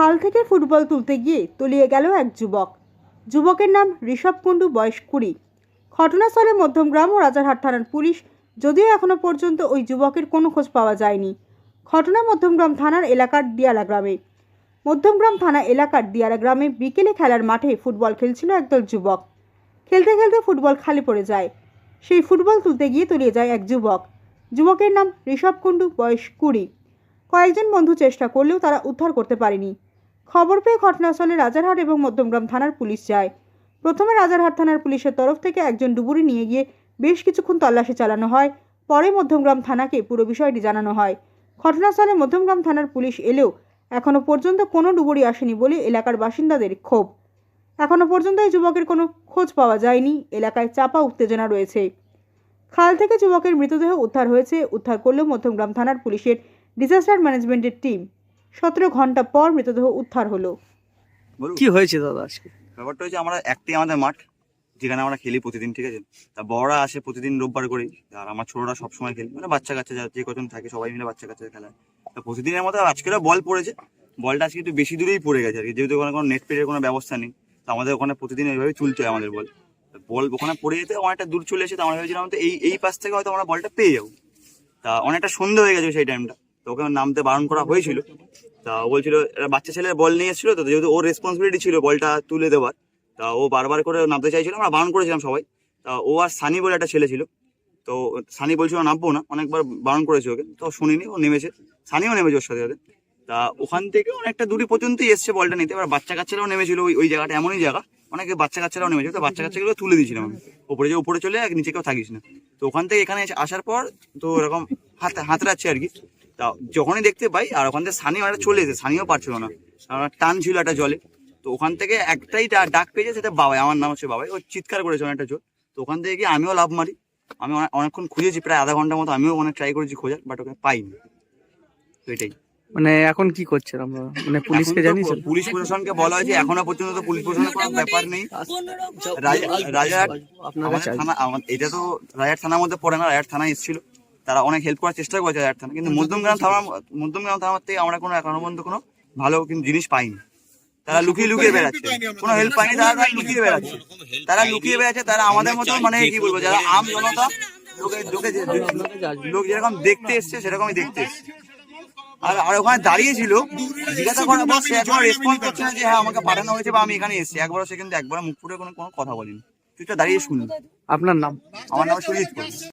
খাল থেকে ফুটবল তুলতে গিয়ে তলিয়ে গেল এক যুবক। যুবকের নাম ঋষভ কুণ্ডু, বয়স কুড়ি। ঘটনাস্থলে মধ্যমগ্রাম ও রাজারহাট থানার পুলিশ, যদিও এখনও পর্যন্ত ওই যুবকের কোনো খোঁজ পাওয়া যায়নি। ঘটনা মধ্যমগ্রাম থানার এলাকার দিয়ালা গ্রামে। মধ্যমগ্রাম থানা এলাকার দিয়ালা গ্রামে বিকেলে খেলার মাঠে ফুটবল খেলছিল একদল যুবক। খেলতে খেলতে ফুটবল খালি পড়ে যায়। সেই ফুটবল তুলতে গিয়ে তলিয়ে যায় এক যুবক। যুবকের নাম ঋষভ কুণ্ডু, বয়স কুড়ি। কয়েকজন বন্ধু চেষ্টা করলেও তারা উদ্ধার করতে পারেনি। খবর পেয়ে ঘটনাস্থলে রাজারহাট এবং মধ্যমগ্রাম থানার পুলিশ যায়। প্রথমে রাজারহাট থানার পুলিশের তরফ থেকে একজন ডুবুরি নিয়ে গিয়ে বেশ কিছুক্ষণ তল্লাশি চালানো হয়। পরে মধ্যমগ্রাম থানাকে পুরো বিষয়টি জানানো হয়। ঘটনাস্থলে মধ্যমগ্রাম থানার পুলিশ এলেও এখনও পর্যন্ত কোনো ডুবুরি আসেনি বলে এলাকার বাসিন্দাদের ক্ষোভ। এখনও পর্যন্ত এই যুবকের কোনো খোঁজ পাওয়া যায়নি। এলাকায় চাপা উত্তেজনা রয়েছে। খাল থেকে যুবকের মৃতদেহ উদ্ধার হয়েছে। উদ্ধার করল মধ্যমগ্রাম থানার পুলিশের ডিজাস্টার ম্যানেজমেন্টের টিম। সতেরো ঘণ্টা পর মৃতদেহ উদ্ধার হলো। কি হয়েছে দাদা আজকে? ব্যাপারটা হচ্ছে আমরা একটি আমাদের মাঠ যেখানে আমরা খেলি প্রতিদিন ঠিক আছে? তা বড়রা আসে প্রতিদিন রোববার করেই আর আমার ছোটরা সবসময় খেলি মানে বাচ্চা কাচ্চা যা- যে কজন থাকে সবাই মিলে বাচ্চা কাচ্চা খেলায়। তা প্রতিদিনের মতো আজকেরও বল পড়েছে। বলটা আজকে একটু বেশি দূরেই পড়ে গেছে আর কি যেহেতু ওখানে কোনো নেট পেটের কোনো ব্যবস্থা নেই তো আমাদের ওখানে প্রতিদিন এইভাবেই তুলতে হয় আমাদের বল। তা বল ওখানে পড়ে যেতে অনেকটা দূর চলে এসে তো আমরা ভেবেছিলাম তো এই এই পাশ থেকে হয়তো আমরা বলটা পেয়ে যাব। তা অনেকটা সন্ধে হয়ে গেছে সেই টাইমটা তো ওকে নামতে বারণ করা হয়েছিল। তা বলছিল বাচ্চা ছেলে বল নিয়ে এসেছিল তো, যেহেতু ওর রেসপন্সিবিলিটি ছিল বলটা তুলে দেওয়ার, তা ও বারবার করে নামতে চাইছিল, আমরা বারণ করেছিলাম সবাই। তা ও আর সানি বলে একটা ছেলে ছিল, তো সানি বলছিল নামবো না। অনেকবার বারণ করেছে ওকে, তো শুনিনি, ও নেমেছে, সানিও নেমেছে ওর সাথে সাথে। তা ওখান থেকে অনেকটা দূরে পর্যন্তই এসছে বলটা নিতে, এবার বাচ্চা কাচ্চারাও নেমেছিল ওই ওই জায়গাটা, এমনই জায়গা, অনেকে বাচ্চা কাচ্চারাও নেমেছিল, তো বাচ্চা কাচ্চাগুলো তুলে দিয়েছিলাম আমি। ওপরে যে উপরে চলে নিচে কেউ থাকিস না। তো ওখান থেকে এখানে আসার পর তো এরকম হাত, হাতড়াচ্ছে আর কি। তা যখনই দেখতে পাই আর ওখান থেকে সানিও একটা চলে এসে সানিও পারছিল না। টান ছিল একটা জলে। তো ওখান থেকে একটাই ডাক পেয়েছে সেটা বাবাই। আমার নাম হচ্ছে বাবাই। ও চিৎকার করেছে অনেকটা জোর। তো ওখান থেকে গিয়ে আমিও লাভ মারি। আমি অনেকক্ষণ খুঁজেছি প্রায় আধা ঘণ্টার মতো আমিও অনেক ট্রাই করেছি খোঁজার বাট ওকে পাইনি। তো এটাই। মানে এখন কি করছেন আমরা? মানে পুলিশকে জানিয়েছেন? পুলিশ প্রশাসনকে বলা হয়েছে এখনও পর্যন্ত তো পুলিশ প্রশাসনের কোনো ব্যাপার নেই। রাজার থানা এটা তো রাজার থানার মধ্যে পড়ে না রাজার থানায় এসেছিল। তারা অনেক হেল্প করার চেষ্টা করেছে রায়ার থানা কিন্তু মধ্যমগ্রাম থানা মধ্যমগ্রাম থানার থেকে আমরা কোনো এখনও পর্যন্ত কোনো ভালো কিন্তু জিনিস পাইনি। তারা লুকিয়ে লুকিয়ে বেড়াচ্ছে। কোনো হেল্প পাইনি তারা তারা লুকিয়ে বেড়াচ্ছে। তারা লুকিয়ে বেড়াচ্ছে তারা আমাদের মতো মানে কি বলব যারা আম জনতা লোকে লোকে যে- লোক যেরকম দেখতে এসছে সেরকমই দেখতে এসছে। আর আর ওখানে দাঁড়িয়ে ছিল জিজ্ঞাসা করার পর সে একবার রেসপন্স করছে না যে হ্যাঁ আমাকে পাঠানো হয়েছে বা আমি এখানে এসেছি। একবারও সে কিন্তু একবার মুখ ফুটে কোনো কোনো কথা বলিনি। তুই তো দাঁড়িয়ে শুনি আপনার নাম? আমার নাম সুজিত